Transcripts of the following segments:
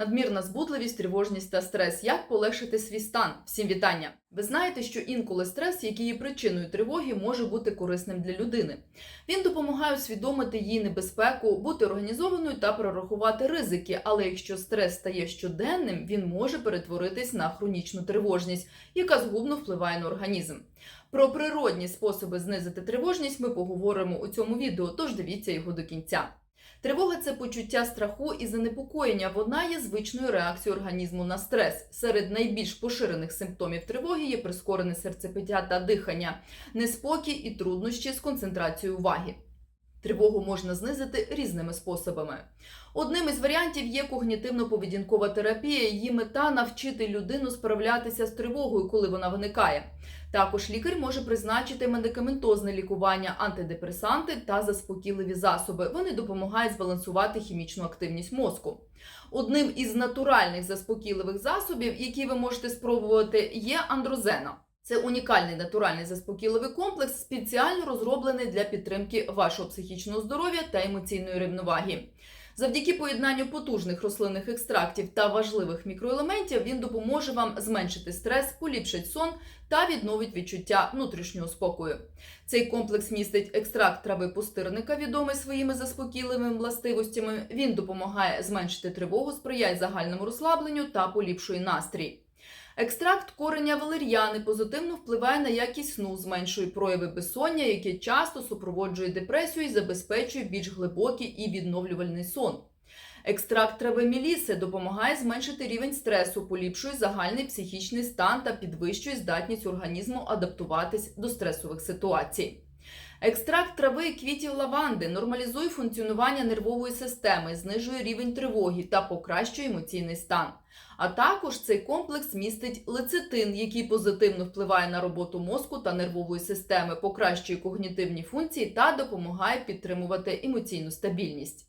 Надмірна збудливість, тривожність та стрес. Як полегшити свій стан? Всім вітання! Ви знаєте, що інколи стрес, який є причиною тривоги, може бути корисним для людини. Він допомагає усвідомити її небезпеку, бути організованою та прорахувати ризики. Але якщо стрес стає щоденним, він може перетворитись на хронічну тривожність, яка згубно впливає на організм. Про природні способи знизити тривожність ми поговоримо у цьому відео, тож дивіться його до кінця. Тривога це почуття страху і занепокоєння. Вона є звичною реакцією організму на стрес. Серед найбільш поширених симптомів тривоги є прискорене серцепиття та дихання, неспокій і труднощі з концентрацією уваги. Тривогу можна знизити різними способами. Одним із варіантів є когнітивно-поведінкова терапія. Її мета навчити людину справлятися з тривогою, коли вона виникає. Також лікар може призначити медикаментозне лікування, антидепресанти та заспокійливі засоби. Вони допомагають збалансувати хімічну активність мозку. Одним із натуральних заспокійливих засобів, які ви можете спробувати, є андрозена. Це унікальний натуральний заспокійливий комплекс, спеціально розроблений для підтримки вашого психічного здоров'я та емоційної рівноваги. Завдяки поєднанню потужних рослинних екстрактів та важливих мікроелементів він допоможе вам зменшити стрес, поліпшить сон та відновить відчуття внутрішнього спокою. Цей комплекс містить екстракт трави пустирника, відомий своїми заспокійливими властивостями. Він допомагає зменшити тривогу, сприяє загальному розслабленню та поліпшує настрій. Екстракт кореня валер'яни позитивно впливає на якість сну, зменшує прояви безсоння, яке часто супроводжує депресію і забезпечує більш глибокий і відновлювальний сон. Екстракт трави міліси допомагає зменшити рівень стресу, поліпшує загальний психічний стан та підвищує здатність організму адаптуватись до стресових ситуацій. Екстракт трави і квітів лаванди нормалізує функціонування нервової системи, знижує рівень тривоги та покращує емоційний стан. А також цей комплекс містить лецитин, який позитивно впливає на роботу мозку та нервової системи, покращує когнітивні функції та допомагає підтримувати емоційну стабільність.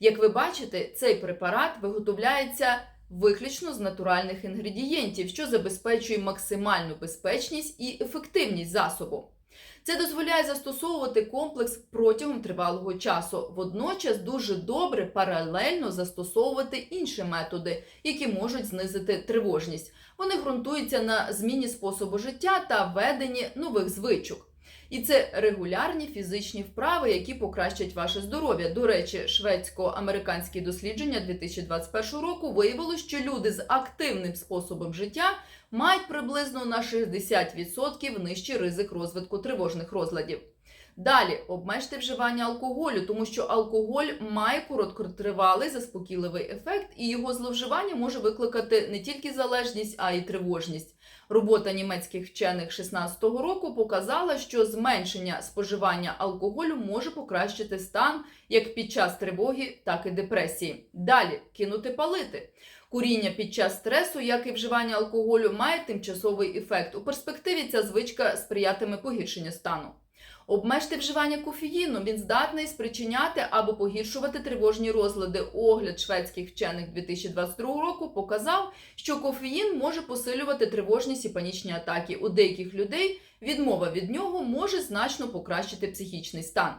Як ви бачите, цей препарат виготовляється виключно з натуральних інгредієнтів, що забезпечує максимальну безпечність і ефективність засобу. Це дозволяє застосовувати комплекс протягом тривалого часу. Водночас дуже добре паралельно застосовувати інші методи, які можуть знизити тривожність. Вони ґрунтуються на зміні способу життя та введенні нових звичок. І це регулярні фізичні вправи, які покращать ваше здоров'я. До речі, шведсько-американське дослідження 2021 року виявило, що люди з активним способом життя мають приблизно на 60% нижчий ризик розвитку тривожних розладів. Далі обмежте вживання алкоголю, тому що алкоголь має короткотривалий заспокійливий ефект, і його зловживання може викликати не тільки залежність, а й тривожність. Робота німецьких вчених 16-го року показала, що зменшення споживання алкоголю може покращити стан як під час тривоги, так і депресії. Далі кинути палити. Куріння під час стресу, як і вживання алкоголю, має тимчасовий ефект. У перспективі ця звичка сприятиме погіршенню стану. Обмежте вживання кофеїну, він здатний спричиняти або погіршувати тривожні розлади. Огляд шведських вчених 2022 року показав, що кофеїн може посилювати тривожність і панічні атаки. У деяких людей відмова від нього може значно покращити психічний стан.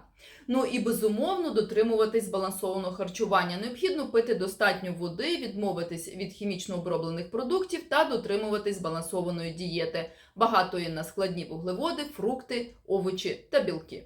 Ну і безумовно дотримуватись збалансованого харчування. Необхідно пити достатньо води, відмовитись від хімічно оброблених продуктів та дотримуватись збалансованої дієти, багатої на складні вуглеводи, фрукти, овочі та білки.